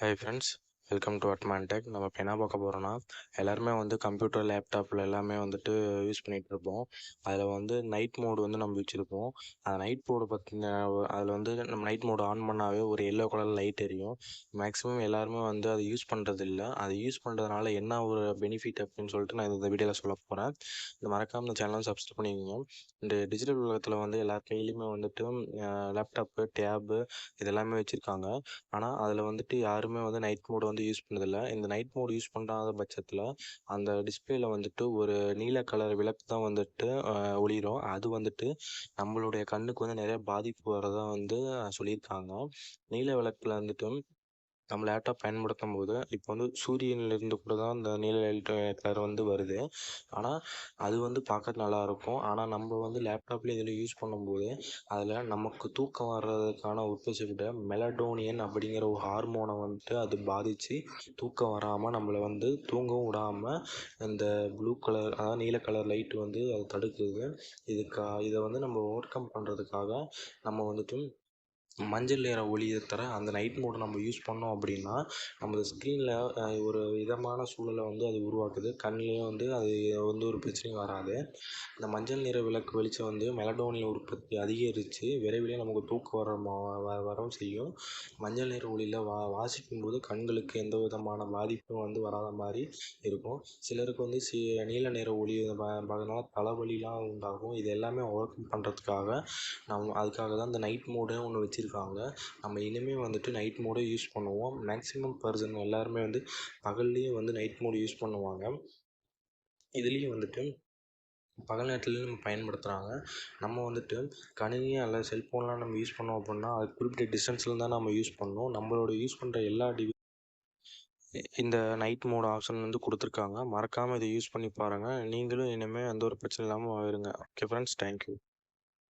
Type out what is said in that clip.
Hi friends welcome to Atman tech நம்ம இப்போ என்ன பார்க்க போகிறோன்னா எல்லாருமே வந்து கம்ப்யூட்டர் லேப்டாப்பில் எல்லாமே வந்துட்டு யூஸ் பண்ணிகிட்டு இருப்போம். அதில் வந்து நைட் மோடு வந்து நம்ம வச்சுருப்போம். அந்த நைட் மோடு பார்த்தீங்கன்னா அதில் வந்து நம்ம நைட் மோடு ஆன் பண்ணாவே ஒரு எல்லோ கலர் லைட் எரியும். மேக்ஸிமம் எல்லாருமே வந்து அதை யூஸ் பண்ணுறது இல்லை அதை யூஸ் பண்ணுறதுனால என்ன ஒரு பெனிஃபிட் அப்படின்னு சொல்லிட்டு நான் இந்த வீடியோவில் சொல்ல போகிறேன் இந்த மறக்காமல் இந்த சேனலும் சப்ஸ்கிரைப் பண்ணிக்கோங்க. இந்த டிஜிட்டல் உலகத்தில் வந்து எல்லார் கையிலையுமே வந்துட்டு லேப்டாப்பு டேபு இதெல்லாமே வச்சுருக்காங்க. ஆனால் அதில் வந்துட்டு யாருமே வந்து நைட் மோடு வந்து யூஸ் பண்ணதில்ல. இந்த நைட் மோடு யூஸ் பண்ணாத பட்சத்தில் அந்த டிஸ்பிளேல வந்துட்டு ஒரு நீல கலர் விளக்கு தான் வந்துட்டு அஹ், ஒளிரும். அது வந்துட்டு நம்மளுடைய கண்ணுக்கு வந்து நிறைய பாதிப்பு வரதா வந்து சொல்லியிருக்காங்க. நீல விளக்குல வந்துட்டு நம்ம லேப்டாப் பயன்படுத்தும் போது இப்போ வந்து சூரியன்லேருந்து கூட தான் இந்த நீல கலர் வந்து வருது. ஆனால் அது வந்து பார்க்க நல்லாயிருக்கும். ஆனால் நம்ம வந்து லேப்டாப்பில் இதில் யூஸ் பண்ணும்போது அதில் நமக்கு தூக்கம் வர்றதுக்கான உற்பத்தி விட மெலடோனியன் அப்படிங்கிற ஒரு ஹார்மோனை வந்துட்டு அது பாதித்து தூக்கம் வராமல் நம்மளை வந்து தூங்கவும் விடாமல் இந்த ப்ளூ கலர் அதாவது நீல கலர் லைட் வந்து அது தடுக்குது. இதுக்கா இதை வந்து நம்ம ஓவர் கம் பண்ணுறதுக்காக நம்ம வந்துட்டு மஞ்சள் நிற ஒளியை தர அந்த நைட் மோடை நம்ம யூஸ் பண்ணோம் அப்படின்னா நமது ஸ்க்ரீனில் ஒரு விதமான சூழலை வந்து அது உருவாக்குது. கண்ணிலையும் வந்து அது வந்து ஒரு பிரச்சனையும் வராது. இந்த மஞ்சள் நிற விளக்கு வெளிச்சம் வந்து மெலடோனின் உற்பத்தி அதிகரித்து விரைவிலே நமக்கு தூக்கம் வர வ- வரவும் செய்யும். மஞ்சள் நிற ஒளியில் வா வாசிக்கும் போது கண்களுக்கு எந்த விதமான பாதிப்பும் வந்து வராத மாதிரி இருக்கும். சிலருக்கு வந்து சி நீல நிற ஒளி பார்க்கறதுனால தலைவலிலாம் உண்டாகும். இது எல்லாமே ஒர்க் பண்ணுறதுக்காக நம் அதுக்காக தான் இந்த நைட் மோடுன்னு ஒன்று வச்சு வச்சுருக்காங்க நம்ம இனிமேல் வந்துட்டு நைட் மோடை யூஸ் பண்ணுவோம். மேக்ஸிமம் பர்சன் எல்லாருமே வந்து பகல்லையும் வந்து நைட் மோடு யூஸ் பண்ணுவாங்க. இதுலேயும் வந்துட்டு பகல் நேரத்துலையும் நம்ம பயன்படுத்துகிறாங்க நம்ம வந்துட்டு கணினி அல்லது செல்ஃபோன்லாம் நம்ம யூஸ் பண்ணோம் அப்படின்னா அது குறிப்பிட்ட டிஸ்டன்ஸில் தான் நம்ம யூஸ் பண்ணணும். நம்மளோட யூஸ் பண்ணுற எல்லா டிவி இந்த நைட் மோட் ஆப்ஷன் வந்து கொடுத்துருக்காங்க. மறக்காமல் இதை யூஸ் பண்ணி பாருங்கள் நீங்களும் இனிமேல் எந்த ஒரு பிரச்சனை இல்லாமல் ஆயிருங்க ஓகே ஃப்ரெண்ட்ஸ் தேங்க்யூ